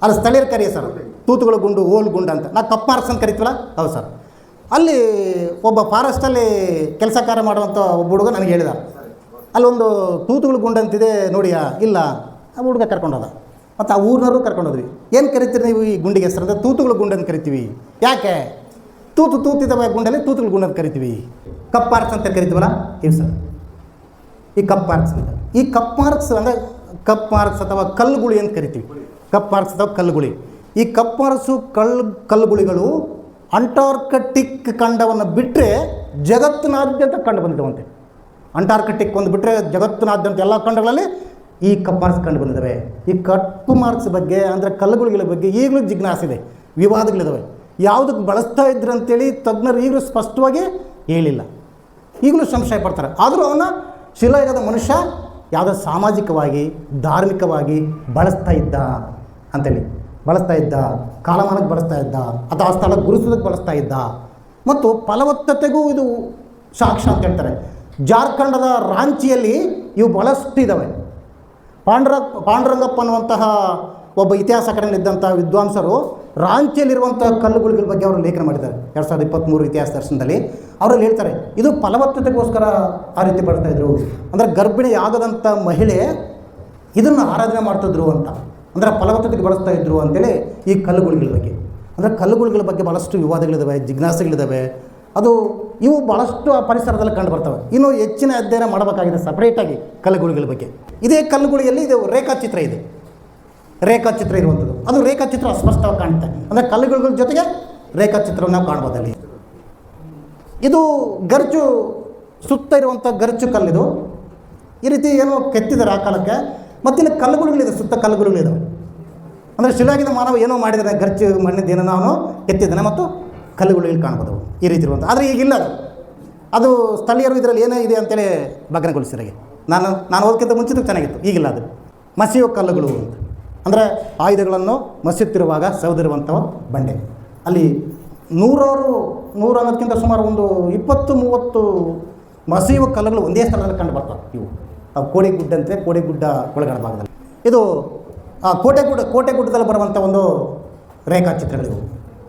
ಅದು ಸ್ಥಳೀಯರು ಕರೆಯ ಸರ್. ತೂತುಗಳ ಗುಂಡು, ಓಲ್ ಗುಂಡು ಅಂತ. ನಾ ಕಪ್ ಅಂತ ಕರಿತೀವಲ್ಲ? ಹೌದು ಸರ್. ಅಲ್ಲಿ ಒಬ್ಬ ಫಾರೆಸ್ಟಲ್ಲಿ ಕೆಲಸ ಕಾರ್ಯ ಮಾಡುವಂಥ ಒಬ್ಬ ಹುಡುಗ ನನಗೆ ಹೇಳಿದ. ಅಲ್ಲೊಂದು ತೂತುಗಳ ಗುಂಡು ಅಂತಿದೆ ನೋಡಿಯಾ? ಇಲ್ಲ. ಆ ಹುಡುಗ ಕರ್ಕೊಂಡೋದ ಮತ್ತು ಆ ಊರಿನವರು ಕರ್ಕೊಂಡೋದ್ವಿ ಏನು ಕರಿತೀರಿ ನೀವು ಈ ಗುಂಡಿಗೆ ಹೆಸರು ಅಂದರೆ ತೂತುಗಳ ಗುಂಡು ಅಂತ ಕರಿತೀವಿ. ಯಾಕೆ? ತೂತು ತೂತಿದವ ಗುಂಡಲ್ಲಿ ತೂತುಗಳ ಗುಂಡ ಅಂತ ಕರಿತೀವಿ. ಕಪ್ ಮಾರ್ಕ್ಸ್ ಅಂತ ಕರಿತೀವಲ್ಲ? ಇವು ಸರ್. ಈ ಕಪ್ ಮಾರ್ಕ್ಸ್ ಅಂತ. ಈ ಕಪ್ ಮಾರ್ಕ್ಸ್ ಅಂದರೆ ಕಪ್ ಮಾರ್ಕ್ಸ್ ಅಥವಾ ಕಲ್ಲುಗುಳಿ ಅಂತ ಕರಿತೀವಿ. ಕಪ್ ಮಾರ್ಕ್ಸ್ ಅಥವಾ ಕಲ್ಲುಗುಳಿ. ಈ ಕಪ್ ಮಾರ್ಕ್ಸು ಕಲ್ಲು ಕಲ್ಲುಗುಳಿಗಳು ಅಂಟಾರ್ಕಟಿಕ್ ಖಂಡವನ್ನು ಬಿಟ್ಟರೆ ಜಗತ್ತಿನಾದ್ಯಂತ ಕಂಡು ಬಂದಿದ್ದವಂತೆ. ಅಂಟಾರ್ಕಟಿಕ್ ಒಂದು ಬಿಟ್ಟರೆ ಜಗತ್ತಿನಾದ್ಯಂತ ಎಲ್ಲ ಖಂಡಗಳಲ್ಲಿ ಈ ಕಪ್ ಮಾರ್ಕ್ಸ್ ಕಂಡು ಬಂದಿದ್ದಾವೆ. ಈ ಕಪ್ಪು ಮಾರ್ಕ್ಸ್ ಬಗ್ಗೆ ಅಂದರೆ ಕಲ್ಲುಗುಳಿಗಳ ಬಗ್ಗೆ ಈಗಲೂ ಜಿಜ್ಞಾಸಿದೆ ವಿವಾದಗಳಿದ್ದಾವೆ ಯಾವುದಕ್ಕೆ ಬಳಸ್ತಾ ಇದ್ರು ಅಂತೇಳಿ ತಜ್ಞರು ಈಗಲೂ ಸ್ಪಷ್ಟವಾಗಿ ಹೇಳಿಲ್ಲ. ಈಗಲೂ ಸಂಶಯ ಪಡ್ತಾರೆ. ಆದರೂ ಅವನ ಶಿಲಾಯುಗದ ಮನುಷ್ಯ ಯಾವುದೋ ಸಾಮಾಜಿಕವಾಗಿ, ಧಾರ್ಮಿಕವಾಗಿ ಬಳಸ್ತಾ ಇದ್ದ ಅಂತೇಳಿ. ಬಳಸ್ತಾ ಇದ್ದ, ಕಾಲಮಾನಕ್ಕೆ ಬಳಸ್ತಾ ಇದ್ದ, ಅಥವಾ ಆ ಸ್ಥಳ ಗುರುಸೋದಕ್ಕೆ ಬಳಸ್ತಾ ಇದ್ದ. ಮತ್ತು ಫಲವತ್ತತೆಗೂ ಇದು ಸಾಕ್ಷ್ಯ ಅಂತ ಹೇಳ್ತಾರೆ. ಜಾರ್ಖಂಡದ ರಾಂಚಿಯಲ್ಲಿ ಇವು ಬಳಸ್ತಿದ್ದಾವೆ. ಪಾಂಡ್ರ ಪಾಂಡುರ ಪಾಂಡುರಂಗಪ್ಪ ಅನ್ನುವಂತಹ ಒಬ್ಬ ಇತಿಹಾಸಕರಲ್ಲಿದ್ದಂಥ ವಿದ್ವಾಂಸರು ರಾಂಚಿಯಲ್ಲಿರುವಂತಹ ಕಲ್ಲುಗಳ ಬಗ್ಗೆ ಅವರು ಲೇಖನ ಮಾಡಿದ್ದಾರೆ. ಎರಡು ಸಾವಿರದ ಇಪ್ಪತ್ತ್ಮೂರು ಇತಿಹಾಸ ದರ್ಶನದಲ್ಲಿ ಅವರಲ್ಲಿ ಹೇಳ್ತಾರೆ, ಇದು ಫಲವತ್ತತೆಗೋಸ್ಕರ ಆ ರೀತಿ ಬಳಸ್ತಾ ಇದ್ರು. ಅಂದರೆ ಗರ್ಭಿಣಿ ಆಗದಂಥ ಮಹಿಳೆ ಇದನ್ನು ಆರಾಧನೆ ಮಾಡ್ತಿದ್ರು ಅಂತ. ಅಂದರೆ ಫಲವತ್ತತೆಗೆ ಬಳಸ್ತಾ ಇದ್ರು ಅಂತೇಳಿ ಈ ಕಲ್ಲುಗಳ ಬಗ್ಗೆ. ಅಂದರೆ ಕಲ್ಲುಗಳ ಬಗ್ಗೆ ಭಾಳಷ್ಟು ವಿವಾದಗಳಿದ್ದಾವೆ ಜಿಜ್ಞಾಸೆಗಳಿದ್ದಾವೆ ಅದು ಇವು ಭಾಳಷ್ಟು ಆ ಪರಿಸರದಲ್ಲಿ ಕಂಡು ಬರ್ತವೆ. ಇನ್ನು ಹೆಚ್ಚಿನ ಅಧ್ಯಯನ ಮಾಡಬೇಕಾಗಿದೆ ಸಪ್ರೇಟಾಗಿ ಕಲ್ಲುಗುಳಿಗಳ ಬಗ್ಗೆ. ಇದೇ ಕಲ್ಲುಗುಳಿಯಲ್ಲಿ ಇದು ರೇಖಾಚಿತ್ರ ಇದೆ. ರೇಖಾಚಿತ್ರ ಇರುವಂಥದ್ದು. ಅದು ರೇಖಾಚಿತ್ರ ಅಸ್ಪಷ್ಟವಾಗಿ ಕಾಣುತ್ತೆ. ಅಂದರೆ ಕಲ್ಲುಗಳ ಜೊತೆಗೆ ರೇಖಾಚಿತ್ರವನ್ನು ನಾವು ಕಾಣ್ಬೋದು ಅಲ್ಲಿ. ಇದು ಗರ್ಜು, ಸುತ್ತ ಇರುವಂಥ ಗರ್ಜು ಕಲ್ಲಿದು. ಈ ರೀತಿ ಏನೋ ಕೆತ್ತಿದ್ದಾರೆ ಆ ಕಾಲಕ್ಕೆ. ಮತ್ತಿಲ್ಲಿ ಕಲ್ಲುಗಳಿದೆ ಸುತ್ತ ಕಲ್ಲುಗಳಿದೆ ಅಂದರೆ ಶಿಲಾಗಿದ ಮಾನವ ಏನೋ ಮಾಡಿದರೆ ಗರ್ಜು ಮಣ್ಣಿದ್ದು ಏನೋ ಅವನು ಕೆತ್ತಿದ್ದಾನೆ ಮತ್ತು ಕಲ್ಲುಗಳಲ್ಲಿ ಕಾಣ್ಬೋದು. ಈ ರೀತಿ ಇರುವಂಥ ಆದರೆ ಈಗಿಲ್ಲ ಅದು. ಅದು ಸ್ಥಳೀಯರು ಇದರಲ್ಲಿ ಏನೇ ಇದೆ ಅಂತೇಳಿ ಭಗ್ನಗೊಳಿಸಿದಾಗೆ ನಾನು ನಾನು ಹೋದಕ್ಕಿಂತ ಮುಂಚಿತ ಚೆನ್ನಾಗಿತ್ತು. ಈಗಿಲ್ಲ ಅದು. ಮಸಿಯೋ ಕಲ್ಲುಗಳು ಅಂತ. ಅಂದರೆ ಆಯುಧಗಳನ್ನು ಮಸಿಯುತ್ತಿರುವಾಗ ಸೌದಿರುವಂಥ ಬಂಡೆ. ಅಲ್ಲಿ ನೂರಾರು, ನೂರು ಅನ್ನೋದಕ್ಕಿಂತ ಸುಮಾರು ಒಂದು ಇಪ್ಪತ್ತು, ಮೂವತ್ತು ಮಸಿಯುವ ಕಲ್ಲುಗಳು ಒಂದೇ ಸ್ಥಳದಲ್ಲಿ ಕಂಡು ಬರ್ತವೆ ಇವು. ಆ ಕೋಡಿಗುಡ್ಡ ಅಂತೆ ಕೋಡಿಗುಡ್ಡ ಒಳಗಡೆ ಭಾಗದಲ್ಲಿ. ಇದು ಆ ಕೋಟೆಗುಡ್ಡ, ಕೋಟೆಗುಡ್ಡದಲ್ಲಿ ಬರುವಂಥ ಒಂದು ರೇಖಾಚಿತ್ರಗಳಿವು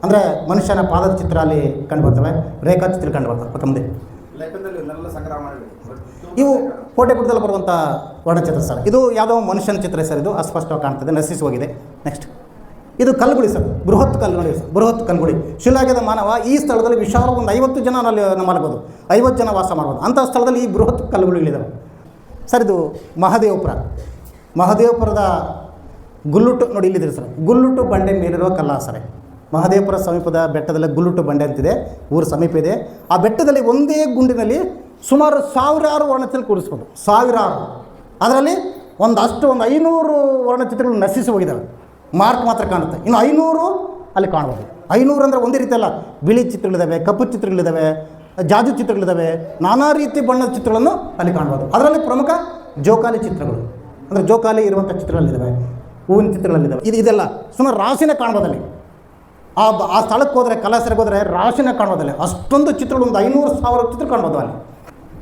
ಅಂದರೆ ಮನುಷ್ಯನ ಪಾದದ ಚಿತ್ರ ಅಲ್ಲಿ ಕಂಡು ಬರ್ತವೆ. ರೇಖಾಚಿತ್ರ ಕಂಡು ಬರ್ತವೆ. ಇವು ಕೋಟೆ ಗುಡ್ಡದಲ್ಲಿ ಬರುವಂಥ ವರ್ಣಚಿತ್ರ ಸರ್ ಇದು ಯಾವುದೋ ಮನುಷ್ಯನ ಚಿತ್ರ ಸರ್ ಇದು. ಅಸ್ಪಷ್ಟವಾಗಿ ಕಾಣ್ತದೆ. ನಶಿಸಿ ಹೋಗಿದೆ. ನೆಕ್ಸ್ಟ್ ಇದು ಕಲ್ಗುಡಿ ಸರ್. ಬೃಹತ್ ಕಲ್ಗುಡಿ ಸರ್. ಬೃಹತ್ ಕಲ್ಗುಡಿ. ಶಿಲಾಗ್ಯದ ಮಾನವ ಈ ಸ್ಥಳದಲ್ಲಿ ವಿಶಾಲ ಒಂದು ಐವತ್ತು ಜನ ಅಲ್ಲಿ ಮಲಗ್ಬೋದು ಐವತ್ತು ಜನ ವಾಸ ಮಾಡ್ಬೋದು. ಅಂಥ ಸ್ಥಳದಲ್ಲಿ ಈ ಬೃಹತ್ ಕಲ್ಗುಡಿಗಳಿದ್ದಾವೆ ಸರ್, ಇದು ಮಹದೇವಪುರ. ಮಹದೇವಪುರದ ಗುಲ್ಲುಟು ನೋಡಿ ಇಲ್ಲಿದ್ದೀರಿ ಸರ್. ಗುಲ್ಲುಟು ಬಂಡೆ ಮೇಲಿರುವ ಕಲ್ಲಾಸರೆ ಮಹದೇವಪುರ ಸಮೀಪದ ಬೆಟ್ಟದಲ್ಲಿ ಗುಲ್ಲುಟು ಬಂಡೆ ಅಂತಿದೆ. ಊರು ಸಮೀಪ ಇದೆ. ಆ ಬೆಟ್ಟದಲ್ಲಿ ಒಂದೇ ಗುಂಡಿನಲ್ಲಿ ಸುಮಾರು ಸಾವಿರಾರು ವರ್ಣಚಿತ್ರ ಕೂಡಿಸ್ಬೋದು ಸಾವಿರಾರು. ಅದರಲ್ಲಿ ಒಂದಷ್ಟು ಒಂದು ಐನೂರು ವರ್ಣಚಿತ್ರಗಳು ನಶಿಸಿ ಹೋಗಿದ್ದಾವೆ ಮಾರ್ಕ್ ಮಾತ್ರ ಕಾಣುತ್ತೆ. ಇನ್ನು ಐನೂರು ಅಲ್ಲಿ ಕಾಣ್ಬೋದು. ಐನೂರು ಅಂದರೆ ಒಂದೇ ರೀತಿ ಅಲ್ಲ ಬಿಳಿ ಚಿತ್ರಗಳಿದ್ದಾವೆ ಕಪ್ಪು ಚಿತ್ರಗಳಿದ್ದಾವೆ ಜಾಜು ಚಿತ್ರಗಳಿದ್ದಾವೆ ನಾನಾ ರೀತಿ ಬಣ್ಣದ ಚಿತ್ರಗಳನ್ನು ಅಲ್ಲಿ ಕಾಣ್ಬೋದು. ಅದರಲ್ಲಿ ಪ್ರಮುಖ ಜೋಕಾಲಿ ಚಿತ್ರಗಳು. ಅಂದರೆ ಜೋಕಾಲಿ ಇರುವಂಥ ಚಿತ್ರಗಳಲ್ಲಿದ್ದಾವೆ ಹೂವಿನ ಚಿತ್ರಗಳಲ್ಲಿದ್ದಾವೆ ಇದು ಇದೆಲ್ಲ ಸುಮಾರು ರಾಶಿನೇ ಕಾಣ್ಬೋದಲ್ಲಿ ಆ ಆ ಸ್ಥಳಕ್ಕೆ ಹೋದರೆ ಕಲಾಸರಿಗೆ ಹೋದರೆ ರಾಶಿನೇ ಕಾಣ್ಬೋದಲ್ಲಿ ಅಷ್ಟೊಂದು ಚಿತ್ರಗಳು, ಒಂದು ಐನೂರು ಸಾವಿರ ಚಿತ್ರ ಕಾಣ್ಬೋದು ಅಲ್ಲಿ.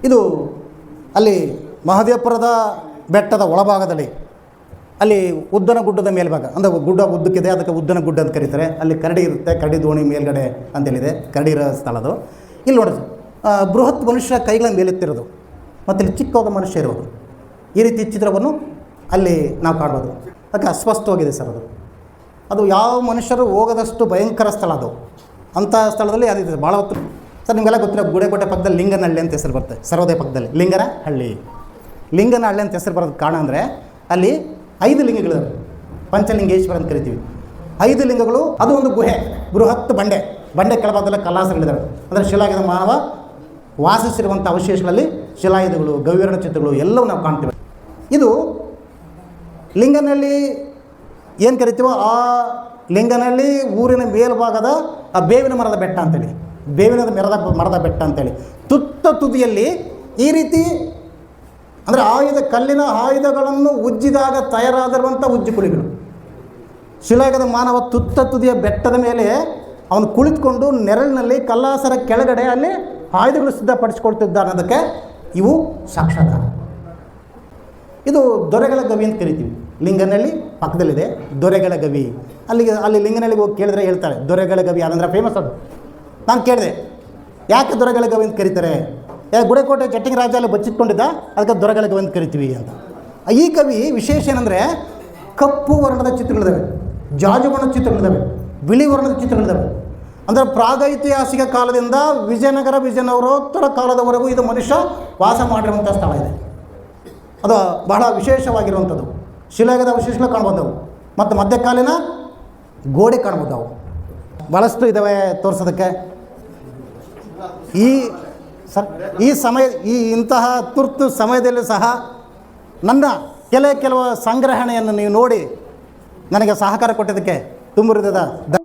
ಇದು ಅಲ್ಲಿ ಮಹದೇವಪುರದ ಬೆಟ್ಟದ ಒಳಭಾಗದಲ್ಲಿ ಅಲ್ಲಿ ಉದ್ದನ ಗುಡ್ಡದ ಮೇಲ್ಭಾಗ ಅಂದರೆ ಗುಡ್ಡ ಉದ್ದಕ್ಕಿದೆ ಅದಕ್ಕೆ ಉದ್ದನ ಗುಡ್ಡ ಅಂತ ಕರೀತಾರೆ. ಅಲ್ಲಿ ಕರಡಿ ಇರುತ್ತೆ ಕರಡಿ ದೋಣಿ ಮೇಲ್ಗಡೆ ಅಂತೇಳಿದೆ ಕರಡಿ ಇರೋ ಸ್ಥಳದು. ಇಲ್ಲಿ ನೋಡಿ ಆ, ಬೃಹತ್ ಮನುಷ್ಯ ಕೈಗಳ ಮೇಲೆತ್ತಿರೋದು ಮತ್ತು ಇಲ್ಲಿ ಚಿಕ್ಕವಾದ ಮನುಷ್ಯ ಇರೋದು. ಈ ರೀತಿ ಚಿತ್ರವನ್ನು ಅಲ್ಲಿ ನಾವು ಕಾಣ್ಬೋದು. ಅದಕ್ಕೆ ಅಸ್ವಸ್ಥವಾಗಿದೆ ಸರ್ ಅದು. ಅದು ಯಾವ ಮನುಷ್ಯರು ಹೋಗದಷ್ಟು ಭಯಂಕರ ಸ್ಥಳ ಅದು. ಅಂಥ ಸ್ಥಳದಲ್ಲಿ ಅದಿದೆ ಭಾಳ ಹೊತ್ತು ಸರ್, ನಿಮಗೆಲ್ಲ ಗೊತ್ತಿರೋ ಗುಡೆಕೋಟೆ ಪಕ್ಕದಲ್ಲಿ ಲಿಂಗನಹಳ್ಳಿ ಅಂತ ಹೆಸರು ಬರುತ್ತೆ ಸರ್ವೋದಯ ಪಕ್ಕದಲ್ಲಿ ಲಿಂಗನ ಹಳ್ಳಿ ಲಿಂಗನಹಳ್ಳಿ ಅಂತ ಹೆಸರು ಬರೋದು ಕಾರಣ ಅಂದರೆ ಅಲ್ಲಿ ಐದು ಲಿಂಗಗಳು ಪಂಚಲಿಂಗೇಶ್ವರ ಅಂತ ಕರಿತೀವಿ. ಐದು ಲಿಂಗಗಳು, ಅದು ಒಂದು ಗುಹೆ, ಬೃಹತ್ ಬಂಡೆ. ಬಂಡೆ ಕೆಳಭಾಗದಲ್ಲಿ ಕಲಾಸಗಳಿದ್ದಾವೆ ಅಂದರೆ ಶಿಲಾಯುಧ ಮಾನವ ವಾಸಿಸಿರುವಂಥ ಅವಶೇಷಗಳಲ್ಲಿ ಶಿಲಾಯುಧಗಳು ಗವ್ಯರಣ ಚಿತ್ರಗಳು ಎಲ್ಲವೂ ನಾವು ಕಾಣ್ತೀವಿ. ಇದು ಲಿಂಗನಹಳ್ಳಿ ಏನು ಕರಿತೀವೋ ಆ ಲಿಂಗನಹಳ್ಳಿ ಊರಿನ ಮೇಲ್ಭಾಗದ ಆ ಬೇವಿನ ಮರದ ಬೆಟ್ಟ ಅಂತೇಳಿ. ಬೇವಿನ ಮರದ ಮರದ ಬೆಟ್ಟ ಅಂತೇಳಿ. ತುತ್ತ ತುದಿಯಲ್ಲಿ ಈ ರೀತಿ ಅಂದರೆ ಆಯುಧ ಕಲ್ಲಿನ ಆಯುಧಗಳನ್ನು ಉಜ್ಜಿದಾಗ ತಯಾರಾದಿರುವಂಥ ಉಜ್ಜು ಕುಳಿಗಳು. ಶಿಲಾಯುಗದ ಮಾನವ ತುತ್ತ ತುದಿಯ ಬೆಟ್ಟದ ಮೇಲೆ ಅವನು ಕುಳಿತುಕೊಂಡು ನೆರಳಿನಲ್ಲಿ ಕಲ್ಲಾಸರ ಕೆಳಗಡೆ ಅಲ್ಲಿ ಆಯುಧಗಳು ಸಿದ್ಧಪಡಿಸಿಕೊಳ್ತಿದ್ದ ಅನ್ನೋದಕ್ಕೆ ಇವು ಸಾಕ್ಷಾಧಾರ ಇದು ದೊರೆಗಳ ಗವಿ ಅಂತ ಕರಿತೀವಿ. ಲಿಂಗನಹಳ್ಳಿ ಪಕ್ಕದಲ್ಲಿದೆ ದೊರೆಗಳ ಗವಿ. ಅಲ್ಲಿಗೆ ಅಲ್ಲಿ ಲಿಂಗನಹಳ್ಳಿಗೆ ಹೋಗಿ ಕೇಳಿದ್ರೆ ಹೇಳ್ತಾರೆ, ದೊರೆಗಳ ಗವಿ ಅದಂದ್ರೆ ಫೇಮಸ್ ಅದು. ನಾನು ಕೇಳಿದೆ, ಯಾಕೆ ದೊರೆಗಳ ಗವಿ ಅಂತ ಕರೀತಾರೆ ಗುಡೆಕೋಟೆ ಜಟ್ಟಿಂಗ್ ರಾಜ ಅಲ್ಲಿ ಬಚ್ಚಿಟ್ಕೊಂಡಿದ್ದ, ಅದಕ್ಕೆ ದೊರೆಗಳ ಗವಿ ಅಂತ ಕರಿತೀವಿ ಅಂತ. ಈ ಕವಿ ವಿಶೇಷ ಏನಂದರೆ, ಕಪ್ಪು ವರ್ಣದ ಚಿತ್ರಗಳಿದ್ದಾವೆ ಜಾಜು ಬಣ್ಣದ ಚಿತ್ರಗಳಿದ್ದಾವೆ ಬಿಳಿ ವರ್ಣದ ಚಿತ್ರಗಳಿದ್ದಾವೆ ಅಂದರೆ ಪ್ರಾಗೈತಿಹಾಸಿಕ ಕಾಲದಿಂದ ವಿಜಯನಗರ ವಿಜಯನಗರೋತ್ತರ ಕಾಲದವರೆಗೂ ಇದು ಮನುಷ್ಯ ವಾಸ ಮಾಡಿರುವಂಥ ಸ್ಥಳ ಇದೆ. ಅದು ಬಹಳ ವಿಶೇಷವಾಗಿರುವಂಥದ್ದು. ಶಿಲಾಗದ ಅವಶೇಷಗಳು ಕಾಣ್ಬೋದವು, ಮತ್ತು ಮಧ್ಯಕಾಲೀನ ಗೋಡೆ ಕಾಣ್ಬೋದವು. ಬಹಳಷ್ಟು ಇದ್ದಾವೆ ತೋರಿಸೋದಕ್ಕೆ. ಈ ಸ ಈ ಸಮಯ, ಈ ಇಂತಹ ತುರ್ತು ಸಮಯದಲ್ಲೂ ಸಹ ನನ್ನ ಕೆಲ, ಕೆಲವು ಸಂಗ್ರಹಣೆಯನ್ನು ನೀವು ನೋಡಿ ನನಗೆ ಸಹಕಾರ ಕೊಟ್ಟಿದ್ದಕ್ಕೆ ತುಂಬ ಹೃದಯದ ಧ-